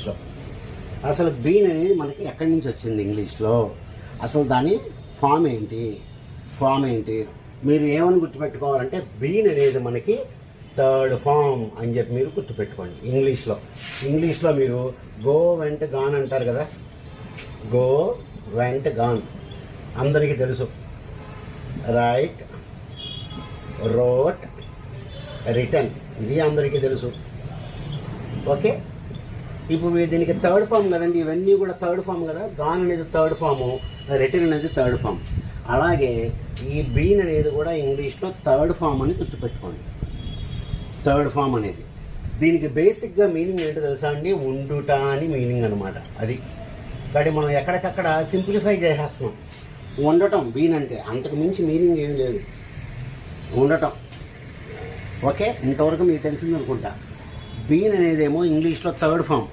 ఇంగ్లీష్లో. అసలు బీన్ అనేది మనకి ఎక్కడి నుంచి వచ్చింది ఇంగ్లీష్లో? అసలు దాని ఫామ్ ఏంటి? ఫామ్ ఏంటి? మీరు ఏమని గుర్తుపెట్టుకోవాలంటే బీన్ అనేది మనకి థర్డ్ ఫామ్ అని చెప్పి మీరు గుర్తుపెట్టుకోండి ఇంగ్లీష్లో. ఇంగ్లీష్లో మీరు గో వెంట గాన్ అంటారు కదా? గో వెంట గాన్. అందరికీ తెలుసు. Write wrote written. ఇది అందరికీ తెలుసు. ఓకే? ఇప్పుడు మీరు దీనికి థర్డ్ ఫామ్ కదండి ఇవన్నీ కూడా థర్డ్ ఫామ్ కదా? గాన్ అనేది థర్డ్ ఫాము రిటర్న్ అనేది థర్డ్ ఫామ్ అలాగే ఈ బీన్ అనేది కూడా ఇంగ్లీష్లో థర్డ్ ఫామ్ అని గుర్తుపెట్టుకోండి. థర్డ్ ఫామ్ అనేది. దీనికి బేసిక్గా మీనింగ్ ఏంటో తెలుసా అండి? ఉండుట అని మీనింగ్ అనమాట అది. కానీ మనం ఎక్కడికక్కడ సింప్లిఫై చేసేస్తున్నాం. ఉండటం బీన్ అంటే అంతకు మించి మీనింగ్ ఏం లేదు. ఉండటం. ఓకే? ఇంతవరకు మీకు తెలిసింది అనుకుంటా బీన్ అనేదేమో ఇంగ్లీష్లో థర్డ్ ఫామ్.